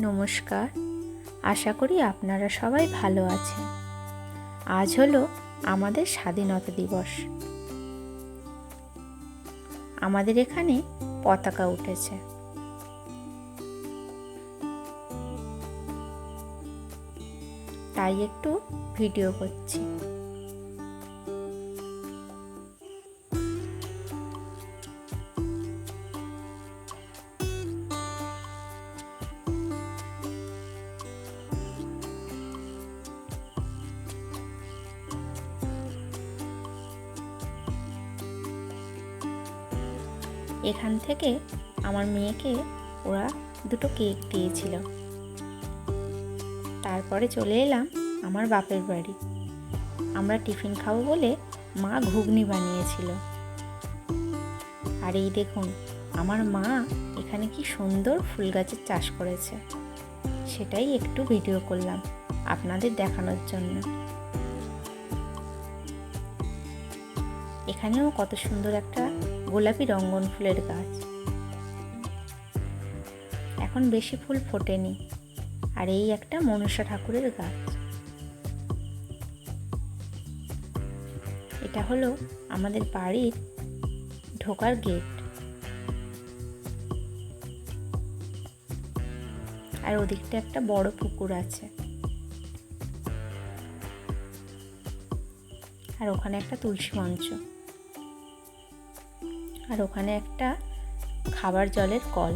নমস্কার। আশা করি আপনারা সবাই ভালো আছেন। আজ হলো আমাদের স্বাধীনতা দিবস। আমাদের এখানে পতাকা উঠেছে। তাই একটু ভিডিও করছি। এখান থেকে আমার মেয়েকে ওরা দুটো কেক দিয়েছিল। তারপরে চলে এলাম আমার বাপের বাড়ি। আমরা টিফিন খাব বলে মা ঘুগনি বানিয়েছিল। আর এই দেখুন, আমার মা এখানে কি সুন্দর ফুল গাছের চাষ করেছে। সেটাই একটু ভিডিও করলাম আপনাদের দেখানোর জন্য। এখানেও কত সুন্দর একটা গোলাপি রঙ্গন ফুলের গাছ। এখন বেশি ফুল ফোটেনি, আর এই একটা মনসা ঠাকুরের গাছ। এটা হলো আমাদের বাড়ির ঢোকার গেট। আর ওদিকটা একটা বড় পুকুর আছে। আর ওখানে একটা তুলসী মঞ্চ। আর ওখানে একটা খাবার জলের কল।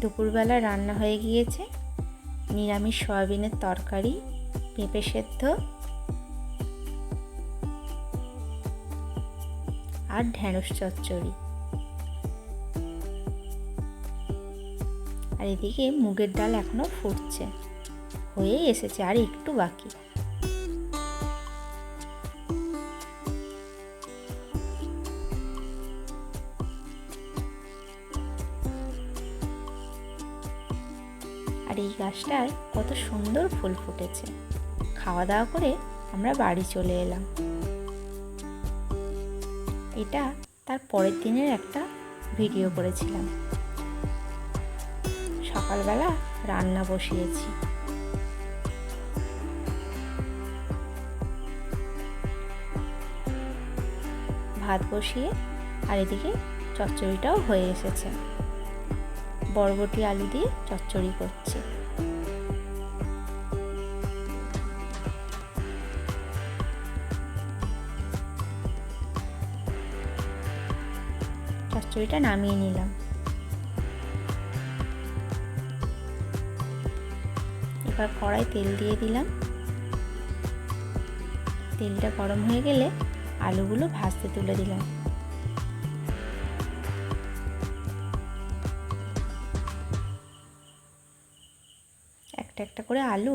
দুপুরবেলা রান্না হয়ে গিয়েছে। নিরামিষ সয়াবিনের তরকারি, পেঁপে সেদ্ধ আর ঢ্যাঁড়স চচ্চড়ি। আর এদিকে মুগের ডাল এখনও ফুটছে হয়ে এসেছে আর একটু বাকি। গাছটায় কত সুন্দর ফুল ফুটেছে। খাওয়া দাওয়া করে আমরা বাড়ি চলে এলাম। এটা তার পরের দিনের একটা ভিডিও করেছিলাম। সকালবেলা রান্না বসিয়েছি। ভাত বসিয়ে আর এদিকে চচ্চড়িটাও হয়ে এসেছে। বরবটি আলু দিয়ে চচ্চড়ি করছি। চচ্চড়িটা নামিয়ে নিলাম। এবার কড়াই তেল দিয়ে দিলাম। তেলটা গরম হয়ে গেলে আলুগুলো ভাজতে তুলে দিলাম। একটা একটা করে আলু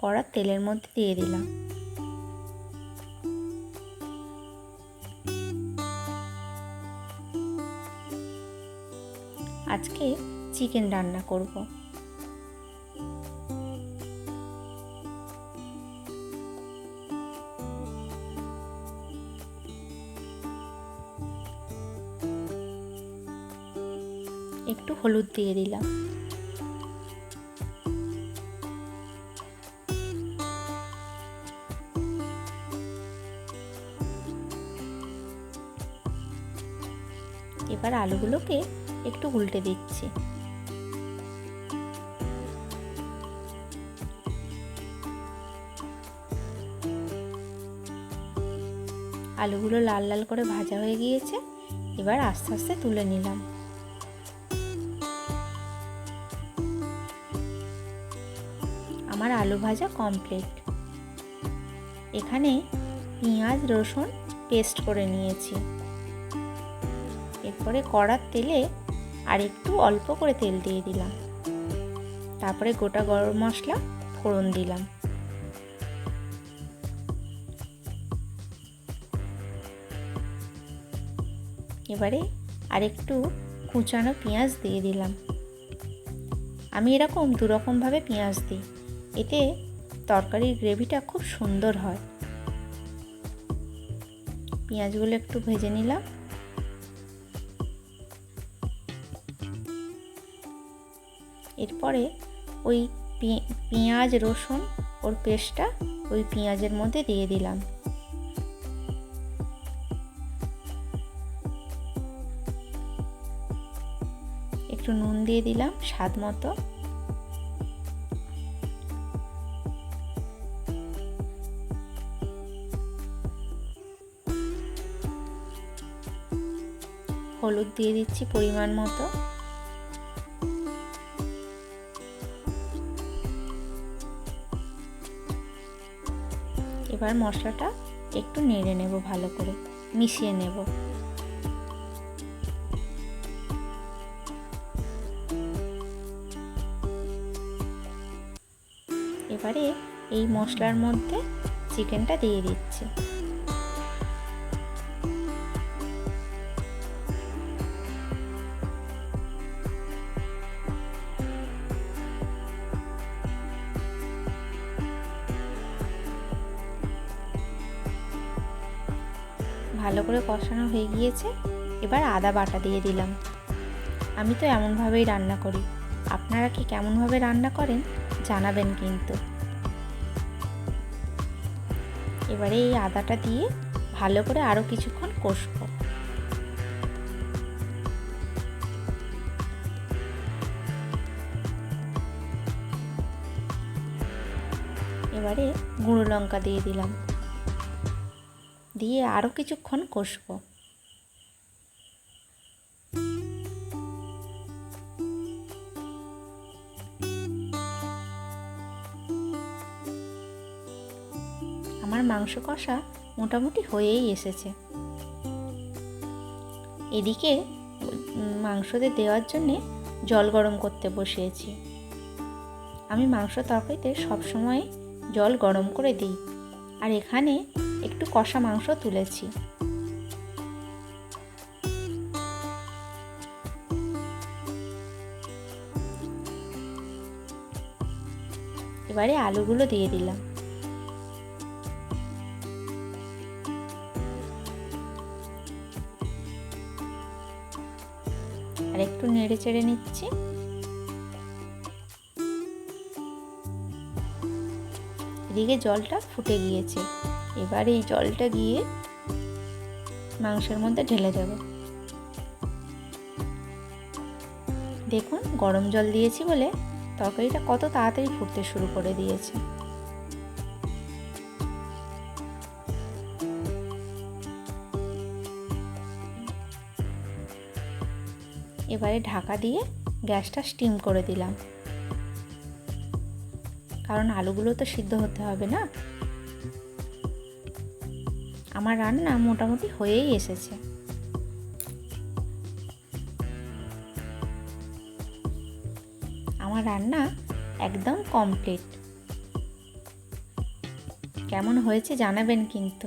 কড়ার তেলের মধ্যে দিয়ে দিলাম। আজকে চিকেন রান্না করব। একটু হলুদ দিয়ে দিলাম। এবার আলুগুলোকে একটু উল্টে দিচ্ছি। আলুগুলো লাল লাল করে ভাজা হয়ে গিয়েছে, এবার আস্তে আস্তে তুলে নিলাম। আমার আলু ভাজা কমপ্লিট। এখানে পেঁয়াজ, রসুন পেস্ট করে নিয়েছি। এরপরে কড়ার তেলে আর একটু অল্প করে তেল দিয়ে দিলাম। তারপরে গোটা গরম মশলা ফোড়ন দিলাম। এবারে আর একটু কুচানো পেঁয়াজ দিয়ে দিলাম। আমি এরকম দুরকমভাবে পেঁয়াজ দিই। এতে তরকারির গ্রেভিটা খুব সুন্দর হয়। পেঁয়াজগুলো একটু ভেজে নিলাম। এরপরে ওই পেঁয়াজ, রসুন ওর পেস্টটা ওই পেঁয়াজের মধ্যে দিয়ে দিলাম। একটু নুন দিয়ে দিলাম স্বাদ মতো। হলুদ দিয়ে দিচ্ছি পরিমাণ মতো। এবার মশলাটা একটু নেড়ে নেব ভালো করে, মিশিয়ে নেব। এবারে এই মশলার মধ্যে চিকেনটা দিয়ে দিচ্ছি। ভালো করে কষানো হয়ে গিয়েছে, এবার আদা বাটা দিয়ে দিলাম। আমি তো এমনভাবেই রান্না করি। আপনারা কি কেমনভাবে রান্না করেন, জানাবেন কিন্তু। এবারে এই আদাটা দিয়ে ভালো করে আরও কিছুক্ষণ কষবো। এবারে গুঁড়ো লঙ্কা দিয়ে দিলাম। দিয়ে আরও কিছুক্ষণ কষবো। আমার মাংস কষা মোটামুটি হয়েই এসেছে। এদিকে মাংসতে দেওয়ার জন্যে জল গরম করতে বসিয়েছি। আমি মাংস তরকারিতে সবসময় জল গরম করে দিই। আর এখানে একটু কষা মাংস তুলেছি। এবারে আলুগুলো দিয়ে দিলাম। আর একটু নেড়ে চেড়ে নিচ্ছি। এদিকে জলটা ফুটে গিয়েছে। এবার এই জলটা গিয়ে মাংসের মধ্যে ঢেলে দেব। দেখুন, গরম জল দিয়েছি বলে তরকারিটা কত তাড়াতাড়ি ফুটতে শুরু করে দিয়েছে। এবারে ঢাকা দিয়ে গ্যাসটা স্টিম করে দিলাম। কারণ আলুগুলো তো সিদ্ধ হতে হবে না? আমার রান্না মোটামুটি হয়েই এসেছে। আমার রান্না একদম কমপ্লিট কেমন হয়েছে জানাবেন কিন্তু।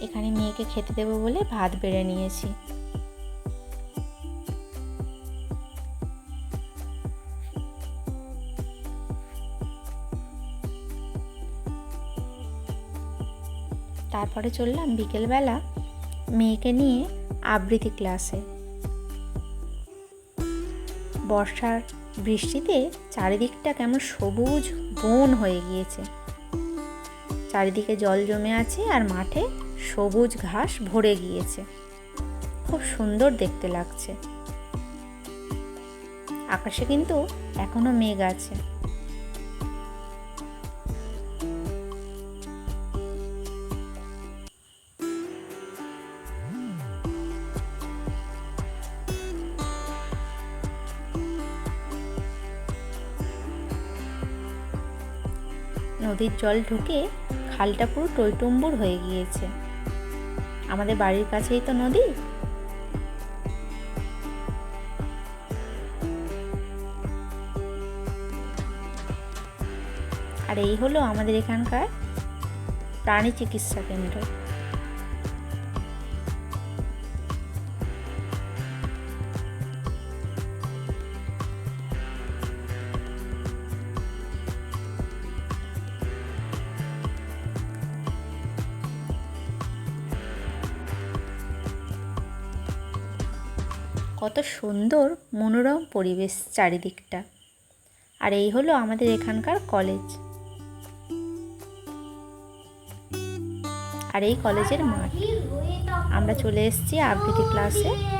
এখানে মেয়েকে খেতে দেবো বলে ভাত বেড়ে নিয়েছি। তারপরে চললাম বিকেলবেলা মেয়েকে নিয়ে আবৃত্তি ক্লাসে। বর্ষার বৃষ্টিতে চারিদিকটা কেমন সবুজ বন হয়ে গিয়েছে। চারিদিকে জল জমে আছে আর মাঠে সবুজ ঘাস ভরে গিয়েছে। খুব সুন্দর দেখতে লাগছে। আকাশে কিন্তু এখনও মেঘ আছে। নদীর জল ঢুকে খালটা পুরো টইটুম্বুর হয়ে গিয়েছে। আমাদের বাড়ির কাছেই তো নদী। আর এই হলো আমাদের এখানকার প্রাণী চিকিৎসা কেন্দ্র। কত সুন্দর মনোরম পরিবেশ চারিদিকটা। আর এই হলো আমাদের এখানকার কলেজ। আর এই কলেজের মাঠ। আমরা চলে এসেছি আবৃত্তি ক্লাসে।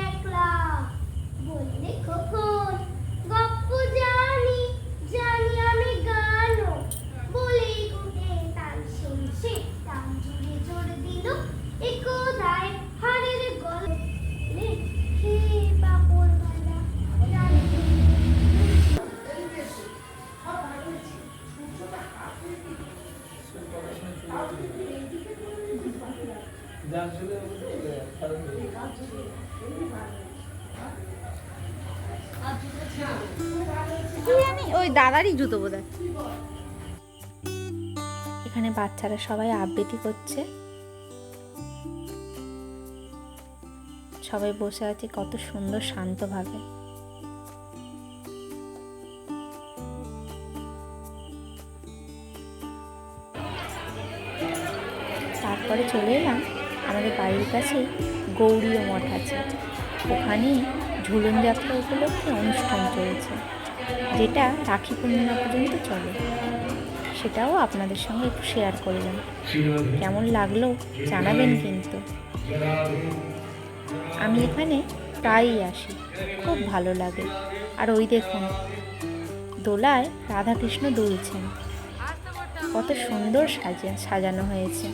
দাদারই জুতো বোধ এখানে বাচ্চারা সবাই আবৃত্তি করছে। সবাই বসে আছে কত সুন্দর শান্তভাবে। তারপরে চলে এলাম আমাদের বাড়ির কাছে গৌরীয় মঠ আছে। ওখানে ঝুলন যাত্রা উপলক্ষে অনুষ্ঠান চলছে। যেটা রাখি পূর্ণিমা পর্যন্ত চলে, সেটাও আপনাদের সঙ্গে একটু শেয়ার করলাম কেমন লাগল জানাবেন কিন্তু। আমি এখানে প্রায়ই আসি, খুব ভালো লাগে। আর ওই দেখুন, দোলায় রাধাকৃষ্ণ দুলছেন। কত সুন্দর সাজা, সাজানো হয়েছে।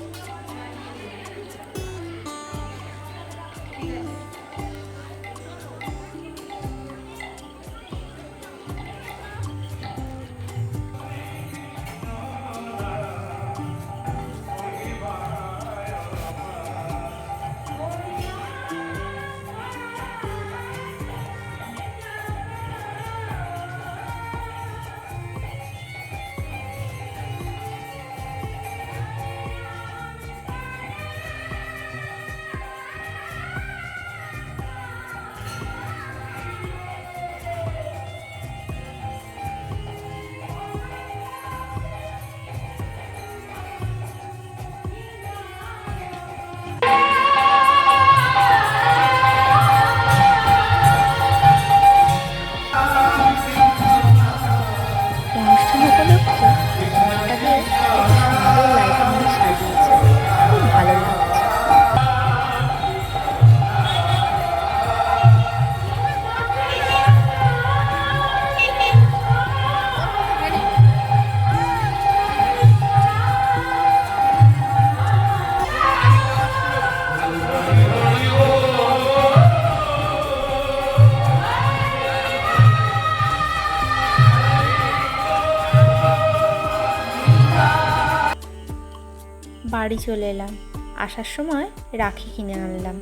চলে এলাম। আসার সময় রাখি কিনে আনলাম।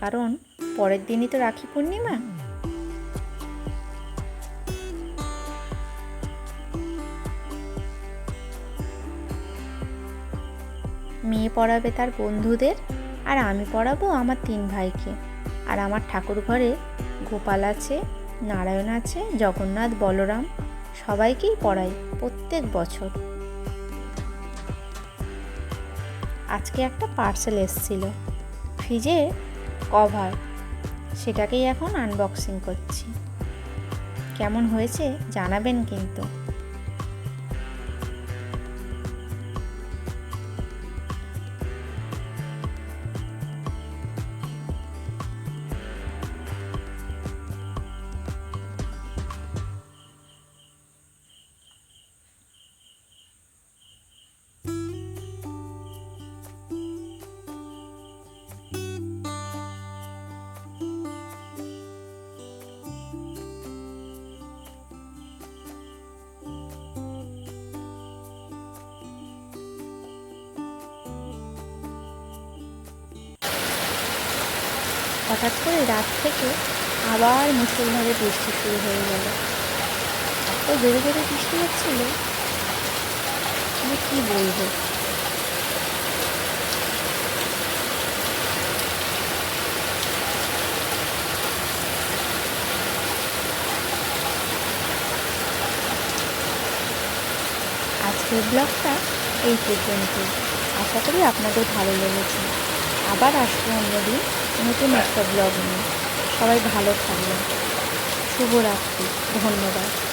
কারণ পরের দিনই তো রাখি পূর্ণিমা। মেয়ে পড়াবে তার বন্ধুদের আর আমি পড়াবো আমার তিন ভাইকে। আর আমার ঠাকুর ঘরে গোপাল আছে, নারায়ণ আছে, জগন্নাথ, বলরাম সবাইকেই পড়াই প্রত্যেক বছর। আজকে একটা পার্সেল এসেছিল। ফ্রিজে কভার সেটাকেই এখন আনবক্সিং করছি। কেমন হয়েছে জানাবেন কিন্তু। হঠাৎ করে রাত থেকে আবার মুসলধারে বৃষ্টি শুরু হয়ে গেল। এত জোরে জোরে বৃষ্টি হচ্ছিল কি বলব? আজকের ব্লগটা এই পর্যন্ত আশা করি আপনাদের ভালো লেগেছে। আবার আসব অন্যদিন নতুন একটা ব্লগ নিয়ে। সবাই ভালো থাকবেন। শুভরাত্রি ধন্যবাদ।